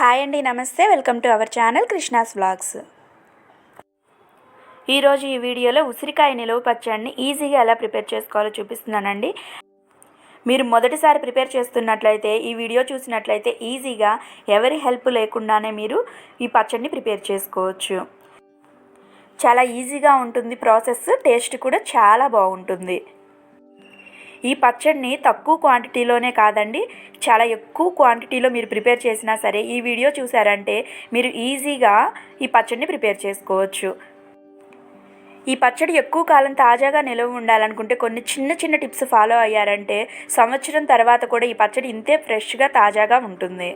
Hi అండి నమస్తే. Welcome to our channel Krishna's vlogs. ఈరోజు ఈ వీడియోలో ఉసిరికాయ నిలువ పచ్చడిని ఈజీగా ఎలా ప్రిపేర్ చేసుకోవాలో చూపిస్తున్నానండి. మీరు మొదటిసారి ప్రిపేర్ చేస్తున్నట్లయితే ఈ వీడియో చూసినట్లయితే ఈజీగా ఎవరి హెల్ప్ లేకుండానే మీరు ఈ పచ్చడిని ప్రిపేర్ చేసుకోవచ్చు. చాలా ఈజీగా ఉంటుంది ప్రాసెస్ టేస్ట్ కూడా చాలా బాగుంటుంది. ఈ పచ్చడిని తక్కువ క్వాంటిటీలోనే కాదండి చాలా ఎక్కువ క్వాంటిటీలో మీరు ప్రిపేర్ చేసినా సరే ఈ వీడియో చూసారంటే మీరు ఈజీగా ఈ పచ్చడిని ప్రిపేర్ చేసుకోవచ్చు. ఈ పచ్చడి ఎక్కువ కాలం తాజాగా నిలవ ఉండాలనుకుంటే కొన్ని చిన్న చిన్న టిప్స్ ఫాలో అయ్యారంటే సంవత్సరం తర్వాత కూడా ఈ పచ్చడి ఇంతే ఫ్రెష్గా తాజాగా ఉంటుంది.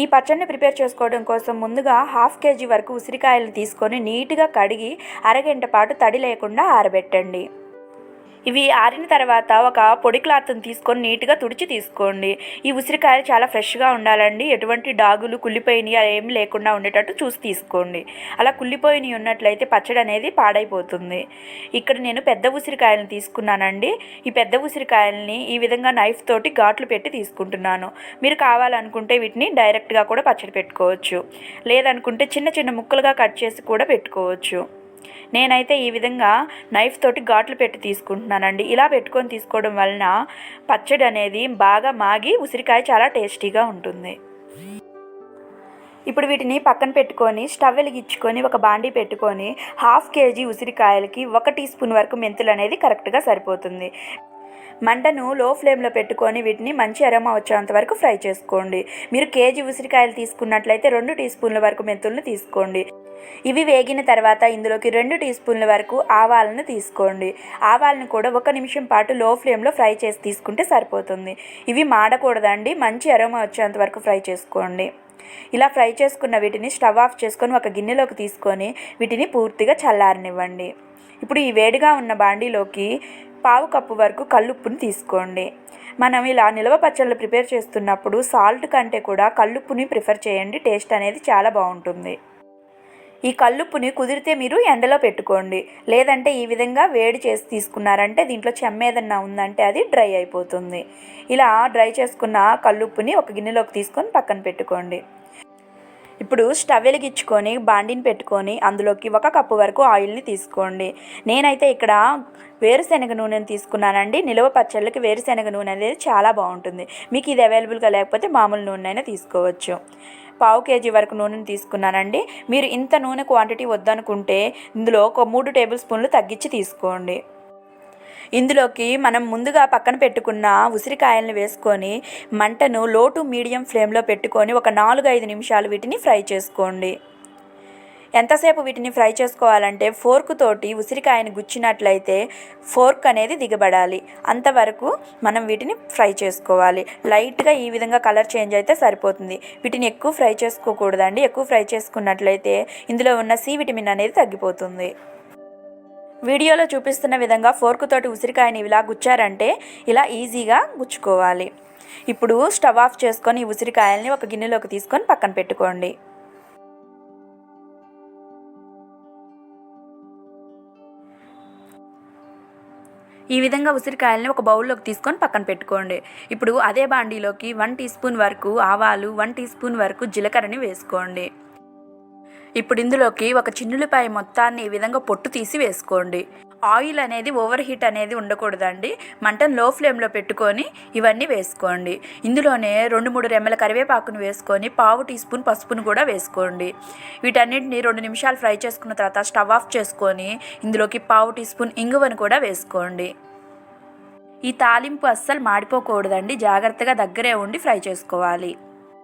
ఈ పచ్చడిని ప్రిపేర్ చేసుకోవడం కోసం ముందుగా హాఫ్ కేజీ వరకు ఉసిరికాయలు తీసుకొని నీట్గా కడిగి అరగంట పాటు తడి లేకుండా ఆరబెట్టండి. ఇవి ఆరిన తర్వాత ఒక పొడి క్లాత్ని తీసుకొని నీట్గా తుడిచి తీసుకోండి. ఈ ఉసిరికాయలు చాలా ఫ్రెష్గా ఉండాలండి. ఎటువంటి డాగులు కుళ్ళిపోయినవి అవి ఏం లేకుండా ఉండేటట్టు చూసి తీసుకోండి. అలా కుళ్ళిపోయినవి ఉన్నట్లయితే పచ్చడి అనేది పాడైపోతుంది. ఇక్కడ నేను పెద్ద ఉసిరికాయలను తీసుకున్నానండి. ఈ పెద్ద ఉసిరికాయలని ఈ విధంగా నైఫ్ తోటి ఘాట్లు పెట్టి తీసుకుంటున్నాను. మీరు కావాలనుకుంటే వీటిని డైరెక్ట్గా కూడా పచ్చడి పెట్టుకోవచ్చు. లేదనుకుంటే చిన్న చిన్న ముక్కలుగా కట్ చేసి కూడా పెట్టుకోవచ్చు. నేనైతే ఈ విధంగా నైఫ్ తోటి ఘాట్లు పెట్టి తీసుకుంటున్నానండి. ఇలా పెట్టుకొని తీసుకోవడం వలన పచ్చడి అనేది బాగా మాగి ఉసిరికాయ చాలా టేస్టీగా ఉంటుంది. ఇప్పుడు వీటిని పక్కన పెట్టుకొని స్టవ్ వెలిగించుకొని ఒక బాండీ పెట్టుకొని హాఫ్ కేజీ ఉసిరికాయలకి ఒక టీ స్పూన్ వరకు మెంతులు అనేది కరెక్ట్గా సరిపోతుంది. మంటను లో ఫ్లేమ్లో పెట్టుకొని వీటిని మంచి అరమ వచ్చేంత వరకు ఫ్రై చేసుకోండి. మీరు కేజీ ఉసిరికాయలు తీసుకున్నట్లయితే రెండు టీ స్పూన్ల వరకు మెంతులను తీసుకోండి. ఇవి వేగిన తర్వాత ఇందులోకి రెండు టీ స్పూన్ల వరకు ఆవాలను తీసుకోండి. ఆవాలను కూడా ఒక నిమిషం పాటు లో ఫ్లేమ్లో ఫ్రై చేసి తీసుకుంటే సరిపోతుంది. ఇవి మాడకూడదండి. మంచి అరోమా వచ్చేంత వరకు ఫ్రై చేసుకోండి. ఇలా ఫ్రై చేసుకున్న వీటిని స్టవ్ ఆఫ్ చేసుకొని ఒక గిన్నెలోకి తీసుకొని వీటిని పూర్తిగా చల్లారనివ్వండి. ఇప్పుడు ఈ వేడిగా ఉన్న బాండీలోకి పావు కప్పు వరకు కల్లుప్పుని తీసుకోండి. మనం ఇలా నిల్వ పచ్చళ్ళు ప్రిపేర్ చేస్తున్నప్పుడు సాల్ట్ కంటే కూడా కల్లుప్పుని ప్రిఫర్ చేయండి. టేస్ట్ అనేది చాలా బాగుంటుంది. ఈ కల్లుప్పుని కుదిరితే మీరు ఎండలో పెట్టుకోండి. లేదంటే ఈ విధంగా వేడి చేసి తీసుకున్నారంటే దీంట్లో చెమ్మేదన్నా ఉందంటే అది డ్రై అయిపోతుంది. ఇలా డ్రై చేసుకున్న కల్లుప్పుని ఒక గిన్నెలోకి తీసుకొని పక్కన పెట్టుకోండి. ఇప్పుడు స్టవ్ వెలిగించుకొని బాండిని పెట్టుకొని అందులోకి ఒక కప్పు వరకు ఆయిల్ని తీసుకోండి. నేనైతే ఇక్కడ వేరుశనగ నూనెని తీసుకున్నానండి. నిలువ పచ్చళ్ళకి వేరుశనగ నూనె అనేది చాలా బాగుంటుంది. మీకు ఇది అవైలబుల్గా లేకపోతే మామూలు నూనె అయినా తీసుకోవచ్చు. పావు కేజీ వరకు నూనెను తీసుకున్నానండి. మీరు ఇంత నూనె క్వాంటిటీ వద్దనుకుంటే ఇందులో ఒక మూడు టేబుల్ స్పూన్లు తగ్గించి తీసుకోండి. ఇందులోకి మనం ముందుగా పక్కన పెట్టుకున్న ఉసిరికాయలను వేసుకొని మంటను లో టు మీడియం ఫ్లేమ్లో పెట్టుకొని ఒక నాలుగు ఐదు నిమిషాలు వీటిని ఫ్రై చేసుకోండి. ఎంతసేపు వీటిని ఫ్రై చేసుకోవాలంటే ఫోర్క్ తోటి ఉసిరికాయని గుచ్చినట్లయితే ఫోర్క్ అనేది దిగబడాలి. అంతవరకు మనం వీటిని ఫ్రై చేసుకోవాలి. లైట్గా ఈ విధంగా కలర్ చేంజ్ అయితే సరిపోతుంది. వీటిని ఎక్కువ ఫ్రై చేసుకోకూడదండి. ఎక్కువ ఫ్రై చేసుకున్నట్లయితే ఇందులో ఉన్న సి విటమిన్ అనేది తగ్గిపోతుంది. వీడియోలో చూపిస్తున్న విధంగా ఫోర్క్ తోటి ఉసిరికాయని ఇలా గుచ్చారంటే ఇలా ఈజీగా గుచ్చుకోవాలి. ఇప్పుడు స్టవ్ ఆఫ్ చేసుకొని ఈ ఉసిరికాయల్ని ఒక గిన్నెలోకి తీసుకొని పక్కన పెట్టుకోండి. ఈ విధంగా ఉసిరికాయలని ఒక బౌల్లోకి తీసుకొని పక్కన పెట్టుకోండి. ఇప్పుడు అదే బాండీలోకి వన్ టీ స్పూన్ వరకు ఆవాలు వన్ టీ స్పూన్ వరకు జీలకర్రని వేసుకోండి. ఇప్పుడు ఇందులోకి ఒక చిన్నులపాయ మొత్తాన్ని ఈ విధంగా పొట్టు తీసి వేసుకోండి. ఆయిల్ అనేది ఓవర్ హీట్ అనేది ఉండకూడదండి. మంటను లో ఫ్లేమ్లో పెట్టుకొని ఇవన్నీ వేసుకోండి. ఇందులోనే రెండు మూడు రెమ్మల కరివేపాకును వేసుకొని పావు టీ స్పూన్ పసుపును కూడా వేసుకోండి. వీటన్నిటిని రెండు నిమిషాలు ఫ్రై చేసుకున్న తర్వాత స్టవ్ ఆఫ్ చేసుకొని ఇందులోకి పావు టీ స్పూన్ ఇంగువను కూడా వేసుకోండి. ఈ తాలింపు అస్సలు మాడిపోకూడదండి. జాగ్రత్తగా దగ్గరే ఉండి ఫ్రై చేసుకోవాలి.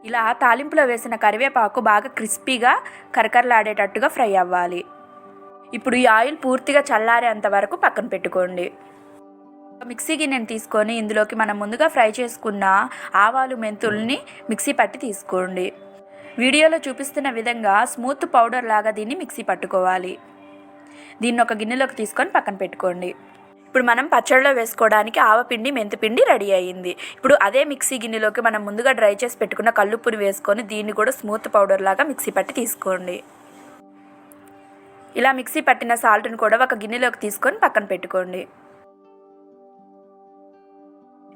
ఇలా తాలింపులో వేసిన కరివేపాకు బాగా క్రిస్పీగా కరకరలాడేటట్టుగా ఫ్రై అవ్వాలి. ఇప్పుడు ఈ ఆయిల్ పూర్తిగా చల్లారేంత వరకు పక్కన పెట్టుకోండి. మిక్సీ గిన్నెని తీసుకొని ఇందులోకి మనం ముందుగా ఫ్రై చేసుకున్న ఆవాలు మెంతుల్ని మిక్సీ పట్టి తీసుకోండి. వీడియోలో చూపిస్తున్న విధంగా స్మూత్ పౌడర్ లాగా దీన్ని మిక్సీ పట్టుకోవాలి. దీన్ని ఒక గిన్నెలోకి తీసుకొని పక్కన పెట్టుకోండి. ఇప్పుడు మనం పచ్చడిలో వేసుకోవడానికి ఆవపిండి మెంతిపిండి రెడీ అయ్యింది. ఇప్పుడు అదే మిక్సీ గిన్నెలోకి మనం ముందుగా డ్రై చేసి పెట్టుకున్న కల్లుప్పుని వేసుకొని దీన్ని కూడా స్మూత్ పౌడర్ లాగా మిక్సీ పట్టి తీసుకోండి. ఇలా మిక్సీ పట్టిన సాల్ట్ని కూడా ఒక గిన్నెలోకి తీసుకొని పక్కన పెట్టుకోండి.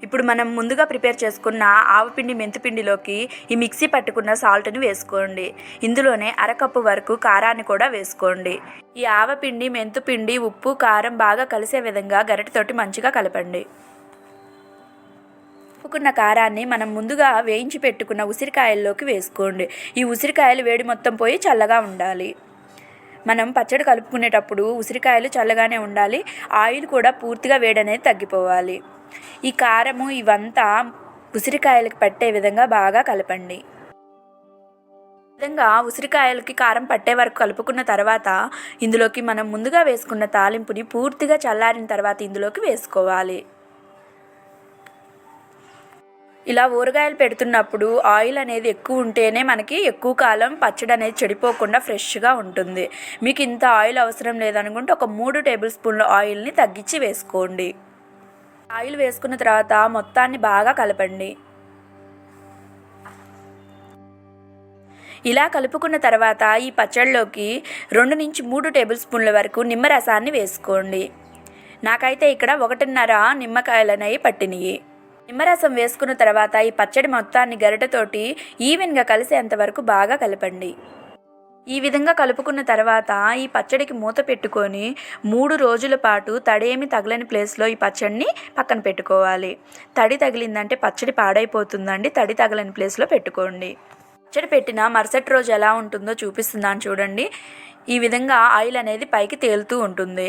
ఇప్పుడు మనం ముందుగా ప్రిపేర్ చేసుకున్న ఆవపిండి మెంతిపిండిలోకి ఈ మిక్సీ పట్టుకున్న సాల్ట్ని వేసుకోండి. ఇందులోనే అరకప్పు వరకు కారాన్ని కూడా వేసుకోండి. ఈ ఆవపిండి మెంతుపిండి ఉప్పు కారం బాగా కలిసే విధంగా గరిటతోటి మంచిగా కలపండి. కలుపుకున్న కారాన్ని మనం ముందుగా వేయించి పెట్టుకున్న ఉసిరికాయల్లోకి వేసుకోండి. ఈ ఉసిరికాయలు వేడి మొత్తం పోయి చల్లగా ఉండాలి. మనం పచ్చడి కలుపుకునేటప్పుడు ఉసిరికాయలు చల్లగానే ఉండాలి. ఆయిల్ కూడా పూర్తిగా వేడి అనేది తగ్గిపోవాలి. ఈ కారము ఇవంతా ఉసిరికాయలకు పట్టే విధంగా బాగా కలపండి. విధంగా ఉసిరికాయలకి కారం పట్టే వరకు కలుపుకున్న తర్వాత ఇందులోకి మనం ముందుగా వేసుకున్న తాలింపుని పూర్తిగా చల్లారిన తర్వాత ఇందులోకి వేసుకోవాలి. ఇలా ఊరగాయలు పెడుతున్నప్పుడు ఆయిల్ అనేది ఎక్కువ ఉంటేనే మనకి ఎక్కువ కాలం పచ్చడి అనేది చెడిపోకుండా ఫ్రెష్గా ఉంటుంది. మీకు ఇంత ఆయిల్ అవసరం లేదనుకుంటే ఒక మూడు టేబుల్ స్పూన్ల ఆయిల్ని తగ్గించి వేసుకోండి. ఆయిల్ వేసుకున్న తర్వాత మొత్తాన్ని బాగా కలపండి. ఇలా కలుపుకున్న తర్వాత ఈ పచ్చడిలోకి రెండు నుంచి మూడు టేబుల్ స్పూన్ల వరకు నిమ్మరసాన్ని వేసుకోండి. నాకైతే ఇక్కడ ఒకటిన్నర నిమ్మకాయలనేవి పట్టినవి నిమ్మరసం వేసుకున్న తర్వాత ఈ పచ్చడి మొత్తాన్ని గరిటతోటి ఈవెన్గా కలిసేంత వరకు బాగా కలపండి. ఈ విధంగా కలుపుకున్న తర్వాత ఈ పచ్చడికి మూత పెట్టుకొని మూడు రోజుల పాటు తడేమి తగలని ప్లేస్లో ఈ పచ్చడిని పక్కన పెట్టుకోవాలి. తడి తగిలిందంటే పచ్చడి పాడైపోతుందండి. తడి తగలని ప్లేస్లో పెట్టుకోండి. పచ్చడి పెట్టిన మరుసటి రోజు ఎలా ఉంటుందో చూపిస్తున్నాను చూడండి. ఈ విధంగా ఆయిల్ అనేది పైకి తేలుతూ ఉంటుంది.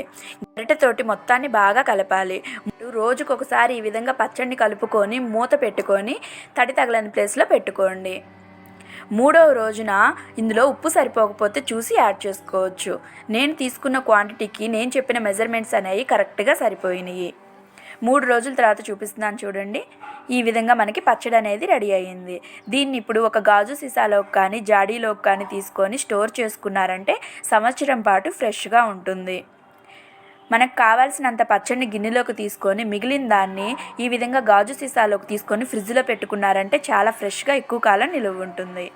గరిటెతోటి మొత్తాన్ని బాగా కలపాలి. రోజుకొకసారి ఈ విధంగా పచ్చడిని కలుపుకొని మూత పెట్టుకొని తడి తగలని ప్లేస్లో పెట్టుకోండి. మూడవ రోజున ఇందులో ఉప్పు సరిపోకపోతే చూసి యాడ్ చేసుకోవచ్చు. నేను తీసుకున్న క్వాంటిటీకి నేను చెప్పిన మెజర్మెంట్స్ అనేవి కరెక్ట్గా సరిపోయినాయి. మూడు రోజుల తర్వాత చూపిస్తున్నాను చూడండి. ఈ విధంగా మనకి పచ్చడి అనేది రెడీ అయ్యింది. దీన్ని ఇప్పుడు ఒక గాజు సీసాలోకి కానీ జాడీలోకి కానీ తీసుకొని స్టోర్ చేసుకున్నారంటే సంవత్సరం పాటు ఫ్రెష్గా ఉంటుంది. మనకు కావాల్సినంత పచ్చడిని గిన్నెలోకి తీసుకొని మిగిలిన దాన్ని ఈ విధంగా గాజు సీసాలోకి తీసుకొని ఫ్రిడ్జ్లో పెట్టుకున్నారంటే చాలా ఫ్రెష్గా ఎక్కువ కాలం నిలువ ఉంటుంది.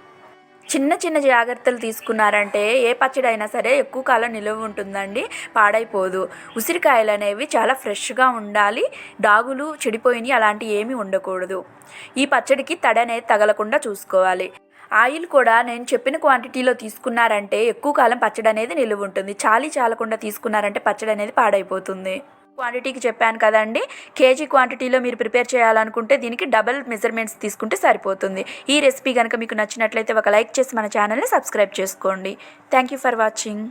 చిన్న చిన్న జాగ్రత్తలు తీసుకున్నారంటే ఏ పచ్చడి అయినా సరే ఎక్కువ కాలం నిలువ ఉంటుందండి పాడైపోదు. ఉసిరికాయలు అనేవి చాలా ఫ్రెష్గా ఉండాలి డాగులు చెడిపోయినాయి అలాంటివి ఏమీ ఉండకూడదు. ఈ పచ్చడికి తడి అనేది తగలకుండా చూసుకోవాలి. ఆయిల్ కూడా నేను చెప్పిన క్వాంటిటీలో తీసుకున్నారంటే ఎక్కువ కాలం పచ్చడి అనేది నిలువ ఉంటుంది. చాలీ చాలకుండా తీసుకున్నారంటే పచ్చడి అనేది పాడైపోతుంది. క్వాంటిటీకి చెప్పాను కదండి. కేజీ క్వాంటిటీలో మీరు ప్రిపేర్ చేయాలనుకుంటే దీనికి డబల్ మెజర్మెంట్స్ తీసుకుంటే సరిపోతుంది. ఈ రెసిపీ కనుక మీకు నచ్చినట్లయితే ఒక లైక్ చేసి మన ఛానల్ని సబ్స్క్రైబ్ చేసుకోండి. Thank you for watching.